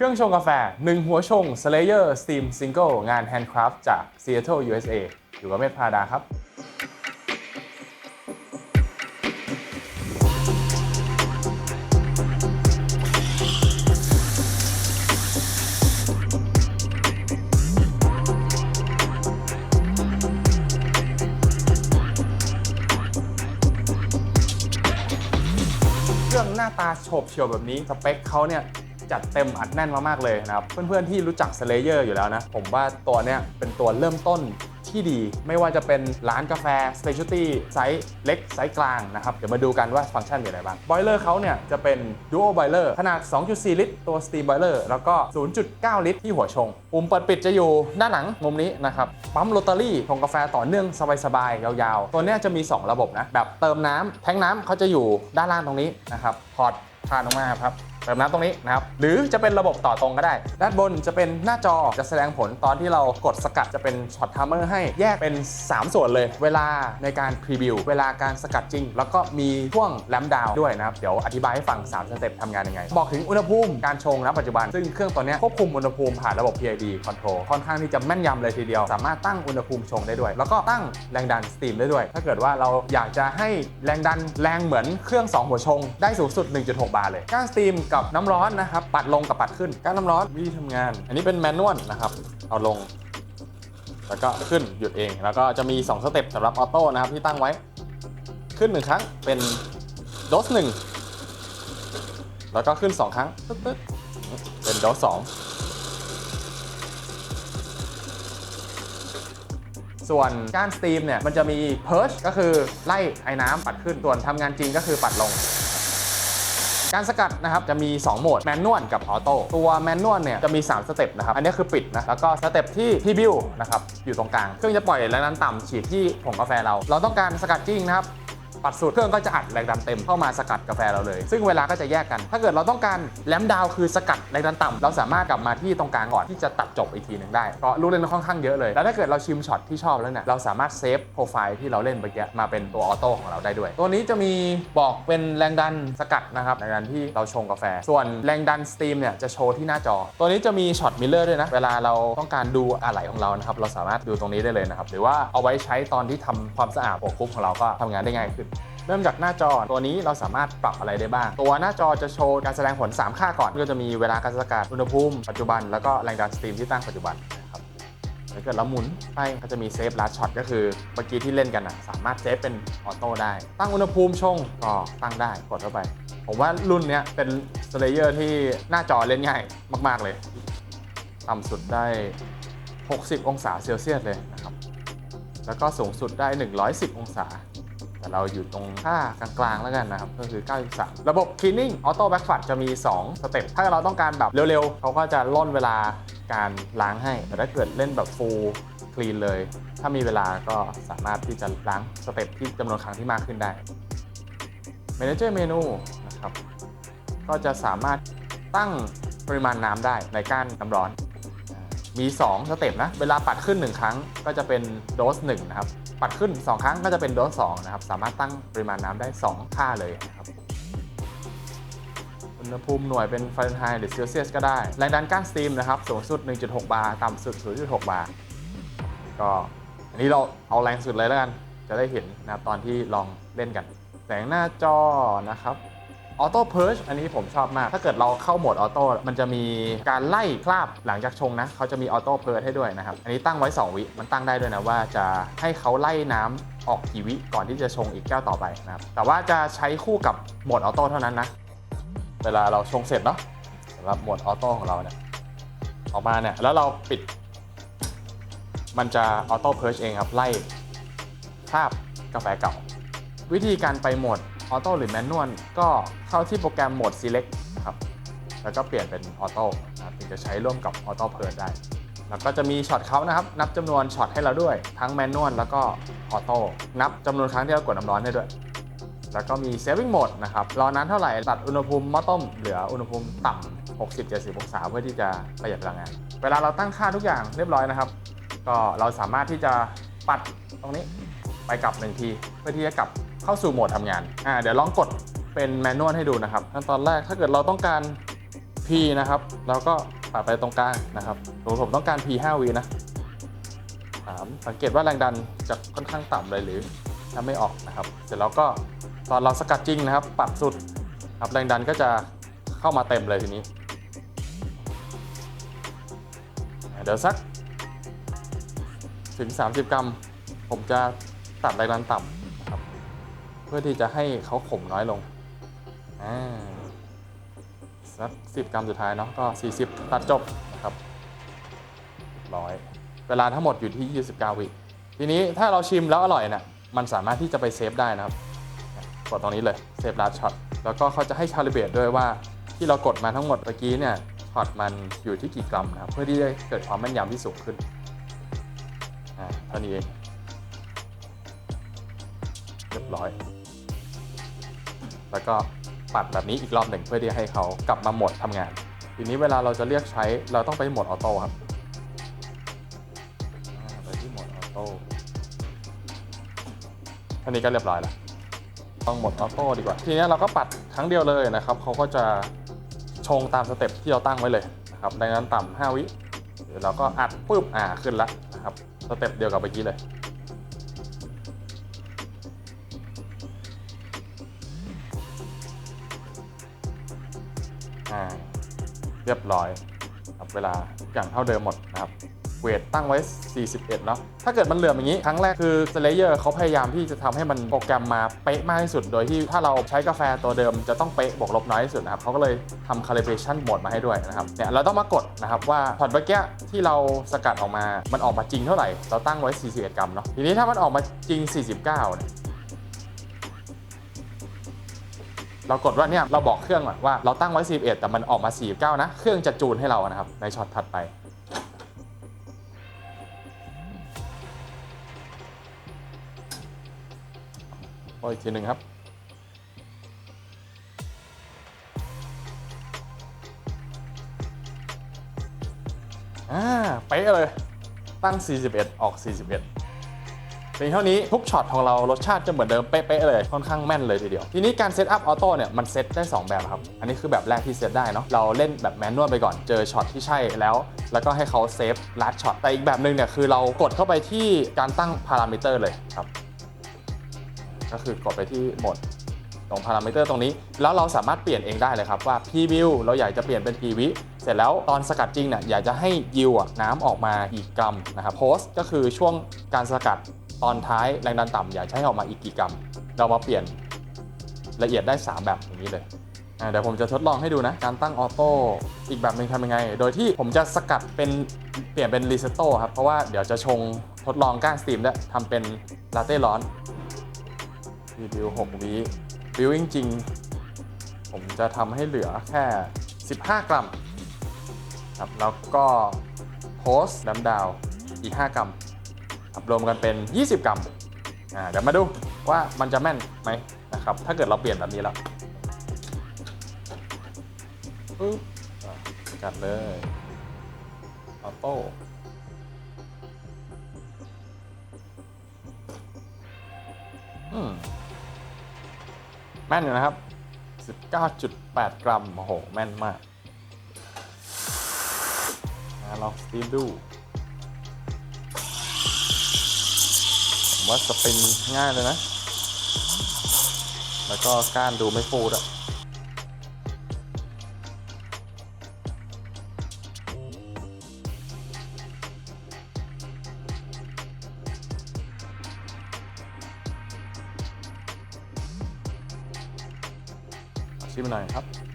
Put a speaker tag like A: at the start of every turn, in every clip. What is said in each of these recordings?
A: เครื่องชงกาแฟ 1 หัวชง Slayer Steam Single งาน Handcraft จาก Seattle USA อยู่กับเมธพาดาครับ เครื่องหน้าตาโฉบเฉี่ยวแบบนี้ สเปคเขาเนี่ย จัดเต็มอัดแน่นมากๆเลยนะครับ เพื่อนๆที่รู้จัก Slayer อยู่แล้วนะ ผมว่าตัวเนี้ยเป็นตัวเริ่มต้นที่ดี ไม่ว่าจะเป็นร้านกาแฟ Specialty ไซส์เล็ก ไซส์กลางนะครับ เดี๋ยวมาดูกันว่าฟังก์ชันมีอะไรบ้างบอยเลอร์เขาเนี่ยจะเป็น Dual Boiler ขนาด 2.4 ลิตร ตัว Steam Boiler แล้วก็ 0.9 ลิตร ที่หัวชง ปุ่มเปิดปิดจะอยู่ด้านหลังมุมนี้นะครับ ปั๊มโรตารี่ชงกาแฟต่อเนื่องสบายๆ ยาวๆ ตัวเนี้ยจะมี 2 ระบบนะ แบบเติมน้ำแทงน้ำเขาจะอยู่ด้านล่างตรงนี้นะครับ พอร์ตผ่านออกมาครับเติมน้ำตรงนี้นะครับ หรือจะเป็นระบบต่อตรงก็ได้ ด้านบนจะเป็นหน้าจอจะแสดงผลตอนที่เรากดสกัดจะเป็นช็อตไทม์เมอร์ให้แยกเป็น 3 ส่วนเลย เวลาในการพรีวิว เวลาการสกัดจริง แล้วก็มีช่วงแลมดาวด้วยนะครับ เดี๋ยวอธิบายให้ฟัง 3 สเต็ปทำงานยังไง บอกถึงอุณหภูมิการชงณปัจจุบัน ซึ่งเครื่องตัวนี้ควบคุมอุณหภูมิผ่านระบบ PID control ค่อนข้างที่จะแม่นยำเลยทีเดียว สามารถตั้งอุณหภูมิชงได้ด้วย แล้วก็ตั้งแรงดันสตรีมได้ด้วย ถ้าเกิดว่าเราอยากจะให้แรงดันแรงเหมือนเครื่อง 2 หัวชงได้สูงสุด 1.6 บาร์เลยกานสตรีมกับน้ำร้อนนะครับ ปัดลงกับปัดขึ้นก้านน้ำร้อนวิธีทำงาน อันนี้เป็นแมนนวลนะครับ เอาลง แล้วก็ขึ้นหยุดเอง แล้วก็จะมี 2 สเต็ปสำหรับออโต้นะครับที่ตั้งไว้ ขึ้น 1 ครั้งเป็นโดสหนึ่งแล้วก็ขึ้น 2 ครั้งตึ๊ดตึ๊ดเป็นโดสสองส่วนก้านสตรีมเนี่ยมันจะมีเพิร์ชก็คือไล่ไอ้น้ำปัดขึ้นส่วนทำงานจริงก็คือปัดลง การสกัดนะครับจะมี 2 โหมดแมนนวลกับออโต้ตัวแมนนวลเนี่ยจะมี 3 สเต็ปนะครับ อันนี้คือปิดนะ แล้วก็สเต็ปที่ที่บิวนะครับอยู่ตรงกลาง เครื่องจะปล่อยแรงดันต่ำฉีดที่ผงกาแฟเรา เราต้องการสกัดจริงนะครับ ปัดสูตรเครื่องก็จะอัดแรงดันเต็มเข้ามาสกัดกาแฟเราเลย ซึ่งเวลาก็จะแยกกัน ถ้าเกิดเราต้องการแลมดาวคือสกัดแรงดันต่ำเราสามารถกลับมาที่ตรงกลางก่อนที่จะตัดจบอีกทีหนึ่งได้เพราะลูกเล่นค่อนข้างเยอะเลยแล้วถ้าเกิดเราชิมช็อตที่ชอบแล้วเนี่ยเราสามารถเซฟโปรไฟล์ที่เราเล่นเมื่อกี้มาเป็นตัวออโต้ของเราได้ด้วย ตัวนี้จะมีบอกเป็นแรงดันสกัดนะครับแรงดันที่เราชงกาแฟ ส่วนแรงดันสตรีมเนี่ยจะโชว์ที่หน้าจอ ตัวนี้จะมีช็อตมิลเลอร์ด้วยนะ เวลาเราต้องการดูอะไหล่ของเรานะครับ เราสามารถดูตรงนี้ได้เลยนะครับ หรือว่าเอาไว้ใช้ตอนที่ทำความสะอาดหัวคุกของเราก็ทำงานได้ง่ายขึ้น เริ่มจากหน้าจอตัวนี้เราสามารถปรับอะไรได้บ้าง ตัวหน้าจอจะโชว์การแสดงผล 3 ค่าก่อน ก็จะมีเวลาการสกัดอุณหภูมิปัจจุบันแล้วก็แรงดันสตรีมที่ตั้งปัจจุบันนะครับถ้าเกิดเราหมุนไปก็จะมีเซฟลัดช็อตก็คือเมื่อกี้ที่เล่นกันนะสามารถเซฟเป็นออโต้ได้ ตั้งอุณหภูมิชงก็ตั้งได้กดเข้าไป ผมว่ารุ่นนี้เป็นสเลเยอร์ที่หน้าจอเล่นง่ายมาก ๆเลยต่ำสุดได้ 60 องศาเซลเซียสเลยนะครับ แล้วก็สูงสุดได้ 110 องศา แต่เราอยู่ตรงค่ากลางๆแล้วกันนะครับ ก็คือ 93 ระบบ cleaning auto back flush จะมี 2 สเต็ป ถ้าเราต้องการแบบเร็วๆ เขาก็จะล่นเวลาการล้างให้ แต่ถ้าเกิดเล่นแบบ full clean เลย ถ้ามีเวลาก็สามารถที่จะล้างสเต็ปที่จำนวนครั้งที่มากขึ้นได้ manager menu นะครับ ก็จะสามารถตั้งปริมาณน้ำได้ในก้านน้ำร้อน มี 2 สเต็ปนะ เวลาปัดขึ้น 1 ครั้งก็จะเป็นโดส1นะครับ ปัดขึ้น 2 ครั้งก็จะเป็นโดส2นะครับ สามารถตั้งปริมาณน้ำได้ 2 ค่าเลยนะครับอุณหภูมิหน่วยเป็นฟาเรนไฮต์หรือเซลเซียสก็ได้ แรงดันก้านสตรีมนะครับ สูงสุด 1.6 บาร์ ต่ำสุด 0.6 บาร์ ก็อันนี้เราเอาแรงสุดเลยแล้วกัน จะได้เห็นนะครับตอนที่ลองเล่นกัน แสงหน้าจอนะครับ ออโต้เพิร์ชอันนี้ผมชอบมาก ถ้าเกิดเราเข้าโหมดออโต้มันจะมีการไล่คราบหลังจากชงนะ เขาจะมีออโต้เพิร์ชให้ด้วยนะครับ อันนี้ตั้งไว้ 2 วิ มันตั้งได้ด้วยนะว่าจะให้เขาไล่น้ำออกกี่วิก่อนที่จะชงอีกแก้วต่อไปนะครับ แต่ว่าจะใช้คู่กับโหมดออโต้เท่านั้นนะ เวลาเราชงเสร็จเนาะสำหรับโหมดออโต้ของเราเนี่ยออกมาเนี่ยแล้วเราปิด มันจะออโต้เพิร์ชเองครับไล่คราบกาแฟเก่า วิธีการไปโหมด ออโต้หรือแมนนวลก็เข้าที่โปรแกรมโหมด select ครับ แล้วก็เปลี่ยนเป็นออโต้นะครับถึงจะใช้ร่วมกับออโต้เพิร์ดได้ แล้วก็จะมีช็อตเขานะครับ นับจำนวนช็อตให้เราด้วย ทั้งแมนนวลแล้วก็ออโต้นับจำนวนครั้งที่เรากดน้ำร้อนให้ด้วย แล้วก็มี saving mode นะครับรอนานเท่าไหร่ตัดอุณหภูมิหม้อต้มเหลืออุณหภูมิต่ำ60-70องศาเพื่อที่จะประหยัดพลังงาน เวลาเราตั้งค่าทุกอย่างเรียบร้อยนะครับ ก็เราสามารถที่จะปัดตรงนี้ ไปกลับหนึ่งทีเพื่อที่จะกลับเข้าสู่โหมดทำงานอ่าเดี๋ยวลองกดเป็นแมนนวลให้ดูนะครับขั้นตอนแรกถ้าเกิดเราต้องการ P นะครับแล้วก็ปัดไปตรงกลางนะครับผมผมต้องการ P 5วินะสามสังเกตว่าแรงดันจะค่อนข้างต่ำเลยหรือถ้าไม่ออกนะครับ เสร็จแล้วก็ตอนเราสกัดจริงนะครับ ปรับสุดครับแรงดันก็จะเข้ามาเต็มเลยทีนี้ เดี๋ยวสักถึง 30 กรัม ผมจะ ตัดแรงดันต่ำนะครับ เพื่อที่จะให้เขาขมน้อยลงอ่าสัก10กรัมสุดท้ายเนาะก็ 40 ตัดจบนะครับร้อยเวลาทั้งหมดอยู่ที่ 29 วิทีนี้ถ้าเราชิมแล้วอร่อยเนี่ยมันสามารถที่จะไปเซฟได้นะครับกดตรงนี้เลยเซฟลาช็อตแล้วก็เขาจะให้คาลิเบรตด้วยว่าที่เรากดมาทั้งหมดเมื่อกี้เนี่ยช็อตมันอยู่ที่กี่กรัมนะครับเพื่อที่จะเกิดความแม่นยำที่สูงขึ้นอ่าเท่านี้เอง เรียบร้อย แล้วก็ปัดแบบนี้อีกรอบหนึ่งเพื่อที่ให้เขากลับมาโหมดทำงาน ทีนี้เวลาเราจะเรียกใช้เราต้องไปโหมดออโต้ครับอ่าไปที่โหมดออโต้เท่านี้ก็เรียบร้อยแล้วต้องโหมดออโต้ดีกว่า ทีนี้เราก็ปัดครั้งเดียวเลยนะครับเขาก็จะชงตามสเต็ปที่เราตั้งไว้เลยนะครับดังนั้นต่ำ5วิเดี๋ยวเราก็อัดปุ๊บอ่าขึ้นแล้วนะครับสเต็ปเดียวกับเมื่อกี้เลย เรียบร้อยครับเวลาทุกอย่างเท่าเดิมหมดนะครับเวทตั้งไว้ 41 เนาะ ถ้าเกิดมันเหลื่อมอย่างนี้ ครั้งแรกคือ Slayer เขาพยายามที่จะทำให้มันโปรแกรมมาเป๊ะมากที่สุด โดยที่ถ้าเราใช้กาแฟตัวเดิมจะต้องเป๊ะบวกลบน้อยที่สุดนะครับเขาก็เลยทำ calibration โหมดมาให้ด้วยนะครับ เนี่ยเราต้องมากดนะครับว่าพอร์ตเมื่อกี้ที่เราสกัดออกมา มันออกมาจริงเท่าไหร่ เราตั้งไว้ 41 กรัมเนาะ ทีนี้ถ้ามันออกมาจริง 49 เนี่ย เรากดว่าเนี่ยเราบอกเครื่องก่อนว่าเราตั้งไว้ 41 แต่มันออกมา 49 นะ เครื่องจะจูนให้เรานะครับ ในช็อตถัดไปโอ้ยอีกทีหนึ่งครับอ่าเป๊ะเลยตั้ง 41 ออก 41 เพียงเท่านี้ทุกช็อตของเรารสชาติจะเหมือนเดิมเป๊ะๆเลยค่อนข้างแม่นเลยทีเดียว ทีนี้การเซตอัพออโต้เนี่ยมันเซตได้ 2 แบบครับ อันนี้คือแบบแรกที่เซตได้เนาะเราเล่นแบบแมนนวลไปก่อนเจอช็อตที่ใช่แล้ว แล้วก็ให้เขาเซฟลัดช็อตแต่อีกแบบหนึ่งเนี่ยคือเรากดเข้าไปที่การตั้งพารามิเตอร์เลยครับก็คือกดไปที่โหมดตรงพารามิเตอร์ตรงนี้ แล้วเราสามารถเปลี่ยนเองได้เลยครับว่า p v i e w เราอยากจะเปลี่ยนเป็น p วิเสร็จแล้วตอนสกัดจริงเนี่ยอยากจะให้ยิวน้ำออกมากี่กรัมนะครับโพสก็คือช่วงการสกัด ตอนท้ายแรงดันต่ำอยากให้ออกมาอีกกี่กรัม เรามาเปลี่ยนละเอียดได้ 3 แบบอย่างนี้เลยเดี๋ยวผมจะทดลองให้ดูนะ การตั้งออโต้อีกแบบหนึ่งทำยังไง โดยที่ผมจะสกัดเป็นเปลี่ยนเป็นรีเซตโต้ครับ เพราะว่าเดี๋ยวจะชงทดลองก้านสตรีมด้วทำเป็นลาเต้ร้อนรีวิว6วิวิวจริงๆผมจะทำให้เหลือแค่ 15 กรัมครับแล้วก็โพสต์ดัมดาวอีก 5 กรัม รวมกันเป็น 20 กรัมอ่าเดี๋ยวมาดูว่ามันจะแม่นไหมนะครับ ถ้าเกิดเราเปลี่ยนแบบนี้แล้วปึ๊บอะจัดเลยออโต้อืมแม่นอยู่นะครับ 19.8 กรัม โอ้โห แม่นมากนะลองสตีมดู ว่าสปินง่ายเลยนะ แล้วก็ก้านดูไม่ฟูดอะชิมหน่อยครับ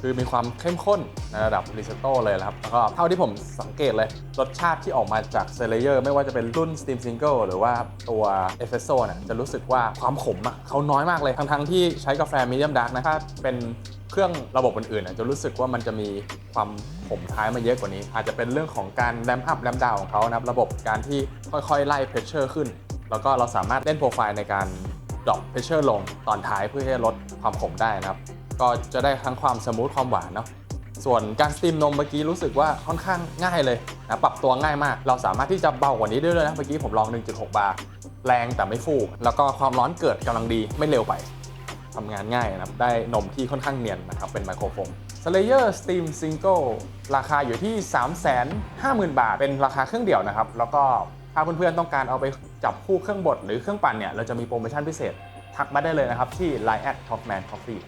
A: คือมีความเข้มข้นในระดับริซ o โต้เลยนะครับ แล้วก็เท่าที่ผมสังเกตเลย รสชาติที่ออกมาจากเซเลเยอร์ไม่ว่าจะเป็นรุ่น Steam Single หรือว่าตัวเอฟเฟโซเนี่ยจะรู้สึกว่าความขมอะเขาน้อยมากเลย ทั้งๆที่ใช้กาแฟมีเดียมดาร์กนะถ้าเป็นเครื่องระบบอื่นๆจะรู้สึกว่ามันจะมีความขมท้ายมาเยอะกว่านี้ อาจจะเป็นเรื่องของการแรมอัพแรมดาวของเขานะครับ ระบบการที่ค่อยๆ ไล่เพรสเชอร์ขึ้น แล้วก็เราสามารถเล่นโปรไฟล์ในการดรอปเพรสเชอร์ลงตอนท้ายเพื่อให้ลดความขมได้นะครับ ก็จะได้ทั้งความสมูทความหวานเนาะส่วนการสตรีมนมเมื่อกี้รู้สึกว่าค่อนข้างง่ายเลยนะปรับตัวง่ายมาก เราสามารถที่จะเบากว่านี้ได้ด้วยนะเมื่อกี้ผมลอง 1.6 บาร์แรงแต่ไม่ฟูแล้วก็ความร้อนเกิดกำลังดีไม่เร็วไปททำงานง่ายนะครับได้นมที่ค่อนข้างเนียนนะครับเป็นไมโครโฟน Slayer Steam Single ราคาอยู่ที่ 350,000 บาท เป็นราคาเครื่องเดี่ยวนะครับ แล้วก็ถ้าเพื่อนๆต้องการเอาไปจับคู่เครื่องบดหรือเครื่องปั่นเนี่ยเราจะมีโปรโมชั่นพิเศษทักมาได้เลยนะครับที่ Line at Topman Coffee